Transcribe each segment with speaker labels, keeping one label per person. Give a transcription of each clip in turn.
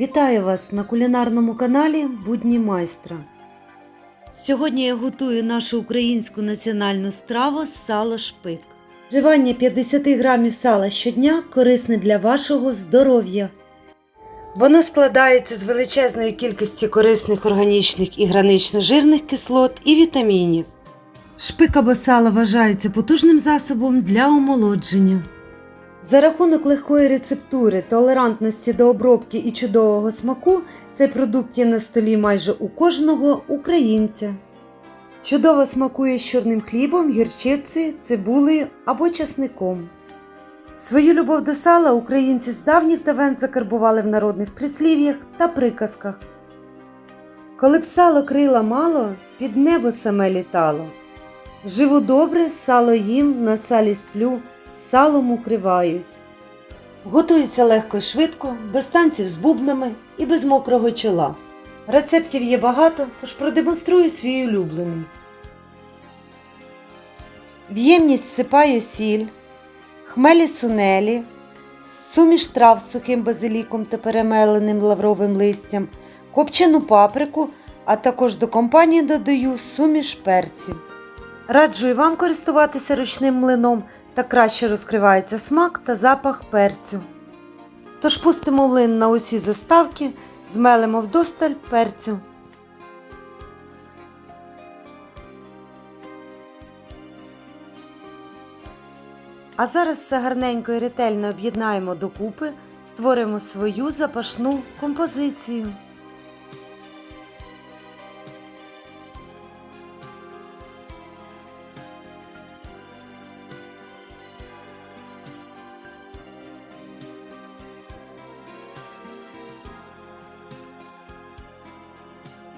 Speaker 1: Вітаю вас на кулінарному каналі Будні майстра. Сьогодні я готую нашу українську національну страву сало шпик. Вживання 50 грамів сала щодня корисне для вашого здоров'я. Воно складається з величезної кількості корисних органічних і гранично-жирних кислот і вітамінів. Шпик або сало вважається потужним засобом для омолодження. За рахунок легкої рецептури, толерантності до обробки і чудового смаку, цей продукт є на столі майже у кожного українця. Чудово смакує з чорним хлібом, гірчицею, цибулею або часником. Свою любов до сала українці з давніх давен закарбували в народних прислів'ях та приказках. Коли б сало крила мало, під небо саме літало. Живу добре, сало їм, на салі сплю, салом укриваюсь. Готується легко і швидко, без танців з бубнами і без мокрого чола. Рецептів є багато, тож продемонструю свій улюблений. В ємність всипаю сіль, хмелі сунелі, суміш трав з сухим базиліком та перемеленим лавровим листям, копчену паприку, а також до компанії додаю суміш перців. Раджу і вам користуватися ручним млином, так краще розкривається смак та запах перцю. Тож пустимо млин на усі заставки, змелимо вдосталь перцю. А зараз все гарненько і ретельно об'єднаємо докупи, створимо свою запашну композицію.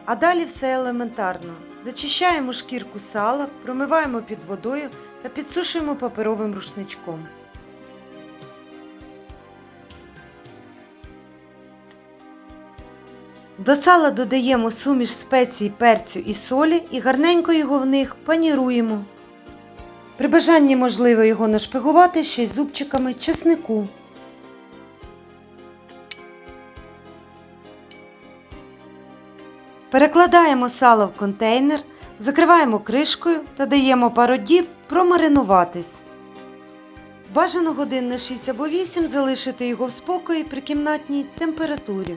Speaker 1: А далі все елементарно. Зачищаємо шкірку сала, промиваємо під водою та підсушуємо паперовим рушничком. До сала додаємо суміш спецій, перцю і солі і гарненько його в них паніруємо. При бажанні можливо його нашпигувати ще й зубчиками чеснику. Перекладаємо сало в контейнер, закриваємо кришкою та даємо пару діб промаринуватись. Бажано годин на 6 або 8 залишити його в спокої при кімнатній температурі.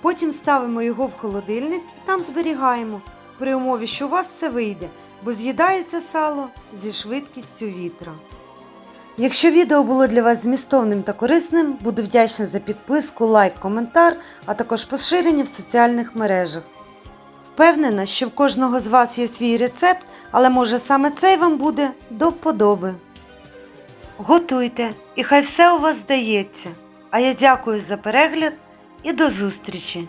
Speaker 1: Потім ставимо його в холодильник і там зберігаємо, при умові, що у вас це вийде, бо з'їдається сало зі швидкістю вітра. Якщо відео було для вас змістовним та корисним, буду вдячна за підписку, лайк, коментар, а також поширення в соціальних мережах. Впевнена, що в кожного з вас є свій рецепт, але може саме цей вам буде до вподоби. Готуйте, і хай все у вас здається. А я дякую за перегляд і до зустрічі!